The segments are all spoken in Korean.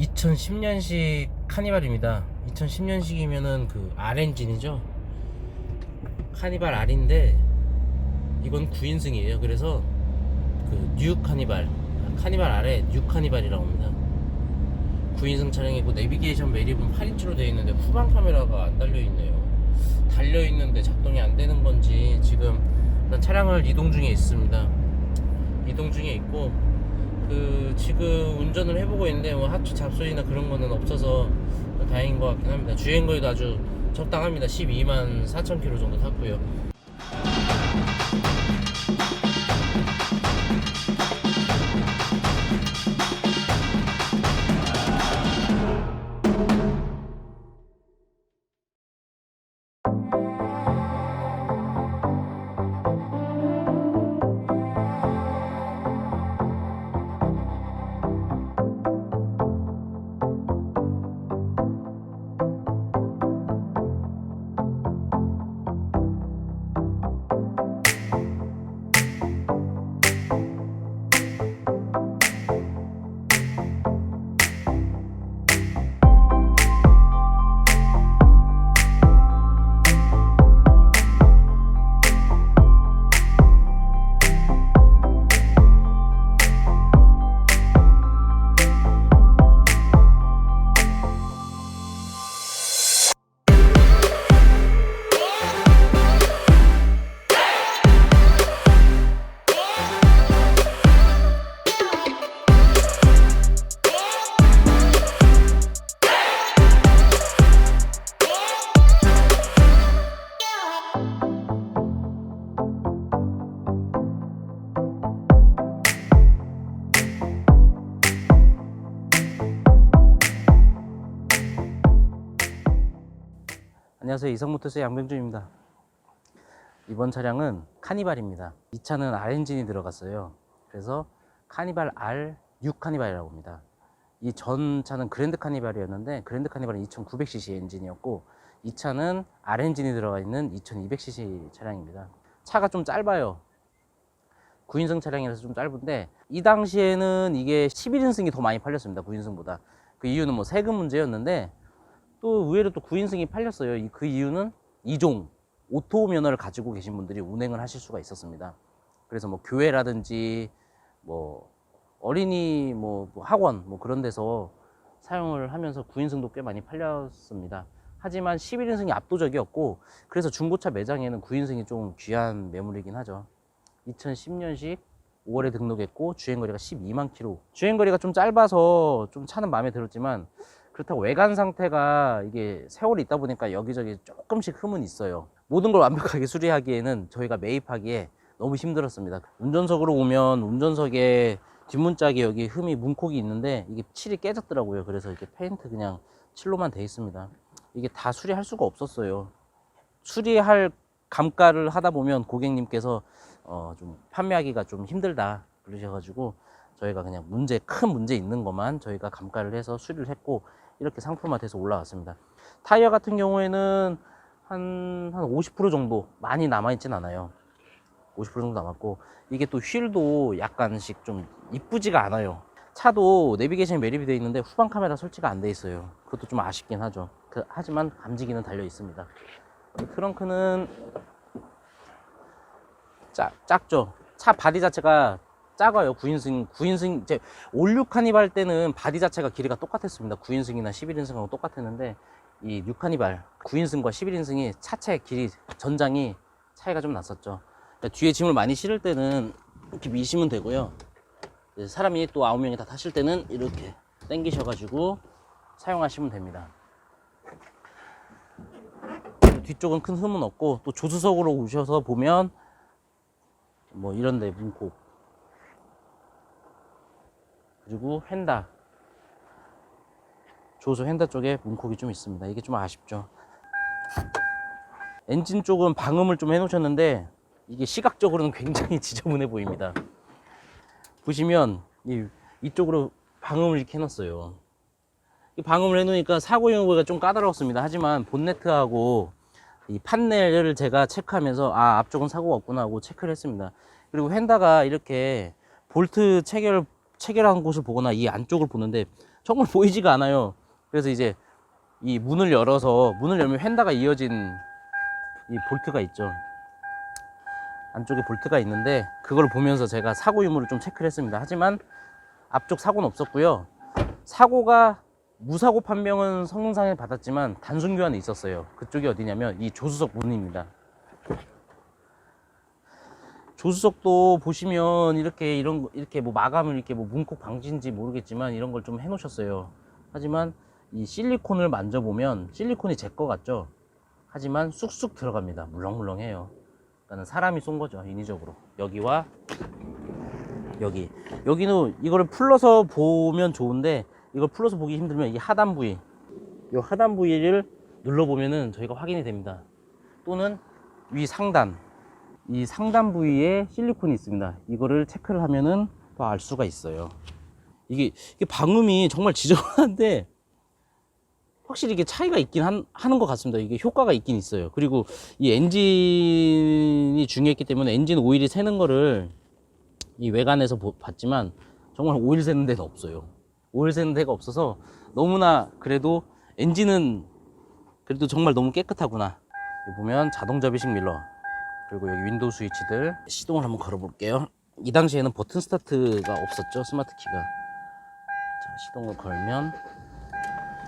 2010년식 카니발입니다. 2010년식이면은 그 R엔진이죠. 카니발 R인데 이건 9인승이에요. 그래서 그 뉴 카니발, 카니발 R에 뉴 카니발이라고 합니다. 9인승 차량이고 내비게이션 매립은 8인치로 되어 있는데 후방 카메라가 안 달려 있네요. 달려 있는데 작동이 안 되는 건지 지금 차량을 이동 중에 있습니다. 이동 중에 있고 그 지금 운전을 해보고 있는데 뭐 하초 잡소리나 그런 거는 없어서 다행인 것 같긴 합니다. 주행 거리도 아주 적당합니다. 12만 4천 킬로 정도 탔고요. 안녕하세요. 이성모터스의 양병준입니다. 이번 차량은 카니발입니다. 이 차는 R 엔진이 들어갔어요. 그래서 카니발 R 6 카니발이라고 합니다. 이 전 차는 그랜드 카니발이었는데 그랜드 카니발은 2900cc 엔진이었고 이 차는 R 엔진이 들어가 있는 2200cc 차량입니다. 차가 좀 짧아요. 9인승 차량이라서 좀 짧은데 이 당시에는 이게 11인승이 더 많이 팔렸습니다. 9인승보다. 그 이유는 뭐 세금 문제였는데 또 의외로 또 9인승이 팔렸어요. 이- 그 이유는 이종 오토 면허를 가지고 계신 분들이 운행을 하실 수가 있었습니다. 그래서 뭐 교회라든지 뭐 어린이 뭐, 뭐 학원 뭐 그런 데서 사용을 하면서 9인승도 꽤 많이 팔렸습니다. 하지만 11인승이 압도적이었고 그래서 중고차 매장에는 9인승이 좀 귀한 매물이긴 하죠. 2010년식 5월에 등록했고 주행거리가 12만 킬로. 주행거리가 좀 짧아서 좀 차는 마음에 들었지만 그렇다고 외관 상태가 이게 세월이 있다 보니까 여기저기 조금씩 흠은 있어요. 모든 걸 완벽하게 수리하기에는 저희가 매입하기에 너무 힘들었습니다. 운전석으로 오면 운전석에 뒷문짝에 여기 흠이 문콕이 있는데 이게 칠이 깨졌더라고요. 그래서 이렇게 페인트 그냥 칠로만 돼 있습니다. 이게 다 수리할 수가 없었어요. 수리할 감가를 하다 보면 고객님께서 어, 좀 판매하기가 좀 힘들다 그러셔가지고 저희가 그냥 문제 큰 문제 있는 것만 저희가 감가를 해서 수리를 했고 이렇게 상품화돼서 올라왔습니다. 타이어 같은 경우에는 한, 한 50% 정도 많이 남아있진 않아요. 50% 정도 남았고 이게 또 휠도 약간씩 좀 이쁘지가 않아요. 차도 내비게이션이 매립이 되어 있는데 후방 카메라 설치가 안 돼 있어요. 그것도 좀 아쉽긴 하죠. 그- 하지만 감지기는 달려 있습니다. 이 트렁크는 작, 작죠. 차 바디 자체가 작아요. 9인승, 9인승, 이제 올류 카니발 때는 바디 자체가 길이가 똑같았습니다. 9인승이나 11인승하고 똑같았는데 이 6카니발 9인승과 11인승이 차체 길이 전장이 차이가 좀 났었죠. 그러니까 뒤에 짐을 많이 실을 때는 이렇게 미시면 되고요. 사람이 또 9명이 다 타실 때는 이렇게 당기셔가지고 사용하시면 됩니다. 뒤쪽은 큰 흠은 없고 또 조수석으로 오셔서 보면 뭐 이런 데 문콕 그리고 휀다. 조수 휀다 쪽에 문콕이 좀 있습니다. 이게 좀 아쉽죠. 엔진 쪽은 방음을 좀 해놓으셨는데 이게 시각적으로는 굉장히 지저분해 보입니다. 보시면 이, 이쪽으로 방음을 이렇게 해놨어요. 이 방음을 해놓으니까 사고 여부가 좀 까다롭습니다. 하지만 본네트하고 이 판넬을 제가 체크하면서 아 앞쪽은 사고가 없구나 하고 체크를 했습니다. 그리고 휀다가 이렇게 볼트 체결 체결한 곳을 보거나 이 안쪽을 보는데 정말 보이지가 않아요. 그래서 이제 이 문을 열어서 문을 열면 휀다가 이어진 이 볼트가 있죠. 안쪽에 볼트가 있는데 그걸 보면서 제가 사고 유무를 좀 체크를 했습니다. 하지만 앞쪽 사고는 없었고요. 사고가 무사고 판명은 성능상에 받았지만 단순 교환이 있었어요. 그쪽이 어디냐면 이 조수석 문입니다. 조수석도 보시면 이렇게 이런 거- 이렇게 뭐 마감을 이렇게 뭐 문콕 방지인지 모르겠지만 이런 걸 좀 해놓으셨어요. 하지만 이 실리콘을 만져보면 실리콘이 제 거 같죠? 하지만 쑥쑥 들어갑니다. 물렁물렁해요. 그러니까 사람이 쏜 거죠. 인위적으로. 여기와 여기. 여기는 이거를 풀러서 보면 좋은데 이걸 풀러서 보기 힘들면 이 하단 부위. 이 하단 부위를 눌러보면은 저희가 확인이 됩니다. 또는 위 상단. 이 상단 부위에 실리콘이 있습니다. 이거를 체크를 하면은 또 알 수가 있어요. 이게, 이게 방음이 정말 지저분한데 확실히 이게 차이가 있긴 한, 하는 것 같습니다. 이게 효과가 있긴 있어요. 그리고 이 엔진이 중요했기 때문에 엔진 오일이 새는 거를 이 외관에서 보- 봤지만 정말 오일 새는 데가 없어요. 오일 새는 데가 없어서 너무나 그래도 엔진은 그래도 정말 너무 깨끗하구나. 보면 자동 접이식 밀러 그리고 여기 윈도우 스위치들 시동을 한번 걸어 볼게요. 이 당시에는 버튼 스타트가 없었죠 스마트 키가. 자 시동을 걸면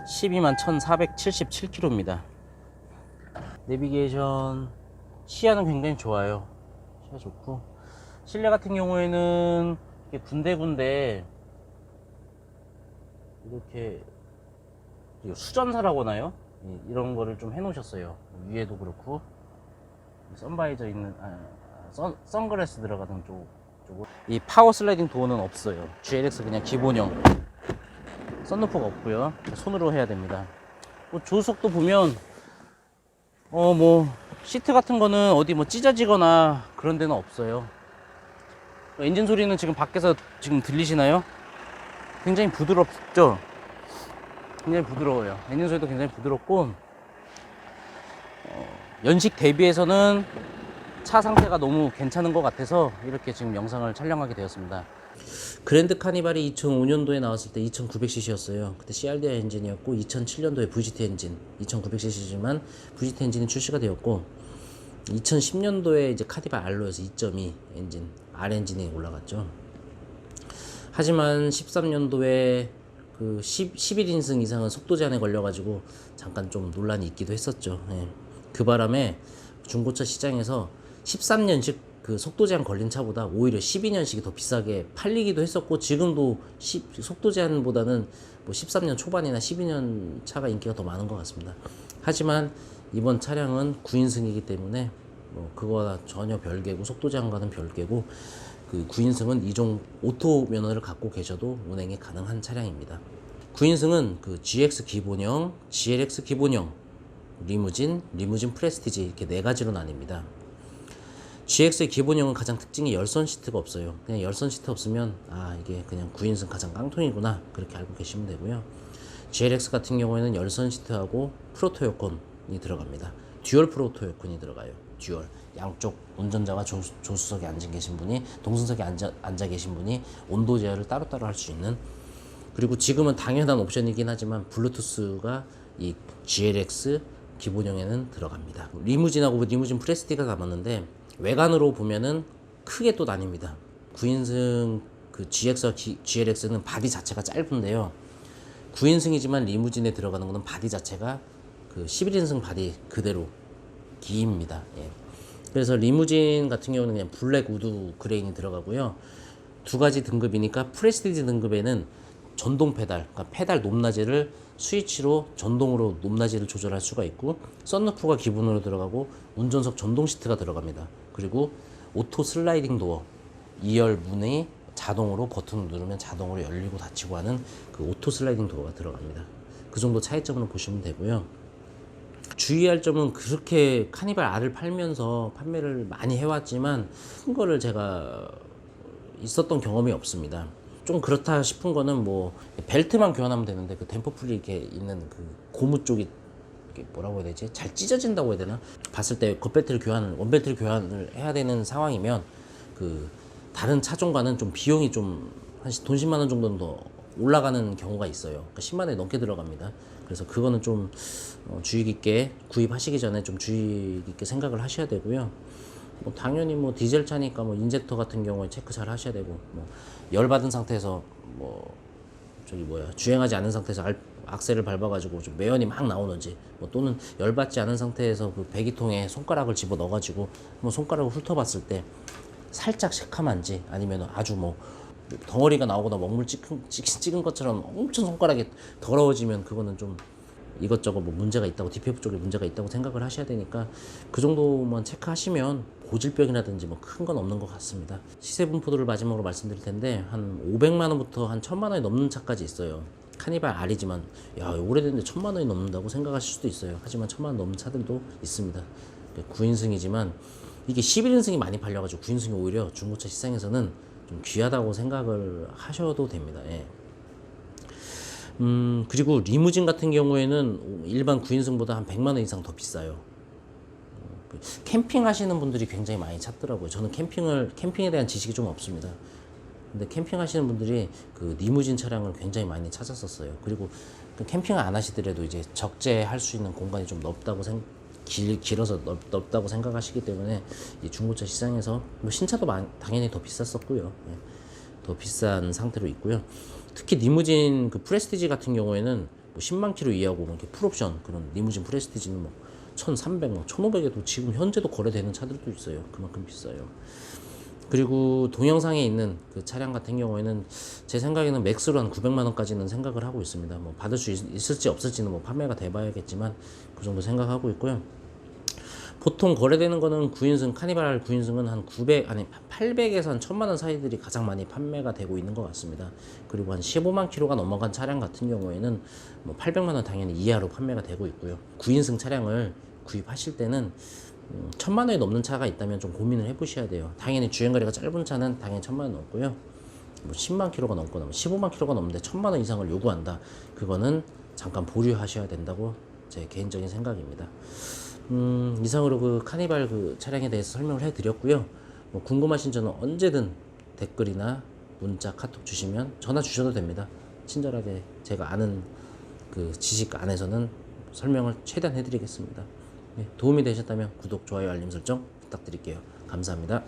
12만 1477km입니다. 내비게이션 시야는 굉장히 좋아요. 시야 좋고 실내 같은 경우에는 군데군데 이렇게 수전사라고 하나요? 이- 이런 거를 좀 해놓으셨어요. 위에도 그렇고 선바이저 있는 아, 아, 선, 선글라스 들어가는 쪽 쪽으로 이 파워 슬라이딩 도어는 없어요. GLX 그냥 기본형. 썬루프가 없고요. 손으로 해야 됩니다. 뭐 조수석도 보면 어 뭐 시트 같은 거는 어디 뭐 찢어지거나 그런 데는 없어요. 엔진 소리는 지금 밖에서 지금 들리시나요? 굉장히 부드럽죠? 굉장히 부드러워요. 엔진 소리도 굉장히 부드럽고 어, 연식 대비해서는 차 상태가 너무 괜찮은 것 같아서 이렇게 지금 영상을 촬영하게 되었습니다. 그랜드 카니발이 2005년도에 나왔을 때 2900cc였어요. 그때 CRDI 엔진이었고 2007년도에 VGT 엔진 2900cc지만 VGT 엔진이 출시가 되었고 2010년도에 이제 카니발 알로에서 2.2 엔진 R 엔진이 올라갔죠. 하지만 13년도에 그 10, 11인승 이상은 속도 제한에 걸려가지고 잠깐 좀 논란이 있기도 했었죠. 예. 그 바람에 중고차 시장에서 13년식 그 속도 제한 걸린 차보다 오히려 12년식이 더 비싸게 팔리기도 했었고 지금도 10, 속도 제한보다는 뭐 13년 초반이나 12년 차가 인기가 더 많은 것 같습니다. 하지만 이번 차량은 9인승이기 때문에 뭐 그거와 전혀 별개고 속도 제한과는 별개고 그 9인승은 이종 오토 면허를 갖고 계셔도 운행이 가능한 차량입니다. 9인승은 그 GX 기본형, GLX 기본형, 리무진, 리무진 프레스티지 이렇게 네 가지로 나뉩니다. GX의 기본형은 가장 특징이 열선 시트가 없어요. 그냥 열선 시트 없으면 아 이게 그냥 9인승 가장 깡통이구나 그렇게 알고 계시면 되고요. GLX 같은 경우에는 열선 시트하고 프로토 에어컨이 들어갑니다. 듀얼 프로토 에어컨이 들어가요. 듀얼 양쪽 운전자와 조, 조수석에 앉아 계신 분이 동승석에 앉아, 앉아 계신 분이 온도 제어를 따로따로 할 수 있는 그리고 지금은 당연한 옵션이긴 하지만 블루투스가 이 GLX 기본형에는 들어갑니다. 리무진하고 리무진 프레스티가 남았는데 외관으로 보면은 크게 또 나뉩니다. 9인승 그 GX와 기- GLX는 바디 자체가 짧은데요. 9인승이지만 리무진에 들어가는 거는 바디 자체가 그 11인승 바디 그대로 기입니다. 예. 그래서 리무진 같은 경우는 그냥 블랙 우드 그레인이 들어가고요. 두 가지 등급이니까 프레스티지 등급에는 전동 페달, 그러니까 페달 높낮이를 스위치로 전동으로 높낮이를 조절할 수가 있고 썬루프가 기본으로 들어가고 운전석 전동 시트가 들어갑니다. 그리고 오토 슬라이딩 도어 2열 문이 자동으로 버튼을 누르면 자동으로 열리고 닫히고 하는 그 오토 슬라이딩 도어가 들어갑니다. 그 정도 차이점으로 보시면 되고요. 주의할 점은 그렇게 카니발 R을 팔면서 판매를 많이 해왔지만 큰 거를 제가 있었던 경험이 없습니다. 좀 그렇다 싶은 거는 뭐 벨트만 교환하면 되는데 그 댐퍼 풀이 이렇게 있는 그 고무 쪽이 뭐라고 해야 되지? 잘 찢어진다고 해야 되나? 봤을 때 겉벨트를 교환을 원벨트를 교환을 해야 되는 상황이면 그 다른 차종과는 좀 비용이 좀한돈 10만 원 정도는 더 올라가는 경우가 있어요. 그러니까 10만 원이 넘게 들어갑니다. 그래서 그거는 좀 어, 주의 깊게 구입하시기 전에 좀 주의 깊게 생각을 하셔야 되고요. 뭐 당연히 뭐 디젤 차니까 뭐 인젝터 같은 경우에 체크 잘 하셔야 되고 뭐 열 받은 상태에서 뭐 저기 뭐야 주행하지 않은 상태에서 알, 악셀을 밟아가지고 좀 매연이 막 나오는지 뭐 또는 열 받지 않은 상태에서 그 배기통에 손가락을 집어 넣어가지고 뭐 손가락을 훑어봤을 때 살짝 새카만지 아니면 아주 뭐 덩어리가 나오거나 먹물 찍은, 찍- 찍은 것처럼 엄청 손가락이 더러워지면 그거는 좀 이것저것 뭐 문제가 있다고 DPF 쪽에 문제가 있다고 생각을 하셔야 되니까 그 정도만 체크하시면 고질병이라든지 뭐 큰 건 없는 것 같습니다. 시세 분포도를 마지막으로 말씀드릴 텐데 한 500만 원부터 한 1000만 원이 넘는 차까지 있어요. 카니발 R이지만 야 오래됐는데 1000만 원이 넘는다고 생각하실 수도 있어요. 하지만 1000만 원 넘는 차들도 있습니다. 9인승이지만 이게 11인승이 많이 팔려가지고 9인승이 오히려 중고차 시장에서는 좀 귀하다고 생각을 하셔도 됩니다. 예. 음, 그리고 리무진 같은 경우에는 일반 9인승보다 한 100만 원 이상 더 비싸요. 캠핑 하시는 분들이 굉장히 많이 찾더라고요. 저는 캠핑을 캠핑에 대한 지식이 좀 없습니다. 근데 캠핑 하시는 분들이 그 리무진 차량을 굉장히 많이 찾았었어요. 그리고 그 캠핑을 안 하시더라도 이제 적재할 수 있는 공간이 좀 넓다고 생 길, 길어서 넓, 넓다고 생각하시기 때문에 이 중고차 시장에서 뭐 신차도 많- 당연히 더 비쌌었고요. 예. 더 비싼 상태로 있고요. 특히 리무진 그 프레스티지 같은 경우에는 뭐 10만 킬로 이하고 뭐 이렇게 풀옵션 그런 리무진 프레스티지는 뭐 1,300, 뭐 1,500에도 지금 현재도 거래되는 차들도 있어요. 그만큼 비싸요. 그리고 동영상에 있는 그 차량 같은 경우에는 제 생각에는 맥스로 한 900만 원까지는 생각을 하고 있습니다. 뭐 받을 수 있, 있을지 없을지는 뭐 판매가 돼봐야겠지만 그 정도 생각하고 있고요. 보통 거래되는 거는 9인승 카니발 9인승은 한 900 아니 800에서 한 1000만 원 사이들이 가장 많이 판매가 되고 있는 것 같습니다. 그리고 한 15만 킬로가 넘어간 차량 같은 경우에는 뭐 800만 원 당연히 이하로 판매가 되고 있고요. 9인승 차량을 구입하실 때는 음, 1000만 원이 넘는 차가 있다면 좀 고민을 해보셔야 돼요. 당연히 주행거리가 짧은 차는 당연히 1000만 원 넘고요. 뭐 10만 킬로가 넘거나 뭐 15만 킬로가 넘는데 1000만 원 이상을 요구한다. 그거는 잠깐 보류하셔야 된다고 제 개인적인 생각입니다. 음, 이상으로 그 카니발 그 차량에 대해서 설명을 해드렸고요. 뭐 궁금하신 점은 언제든 댓글이나 문자, 카톡 주시면 전화 주셔도 됩니다. 친절하게 제가 아는 그 지식 안에서는 설명을 최대한 해드리겠습니다. 네, 도움이 되셨다면 구독, 좋아요, 알림 설정 부탁드릴게요. 감사합니다.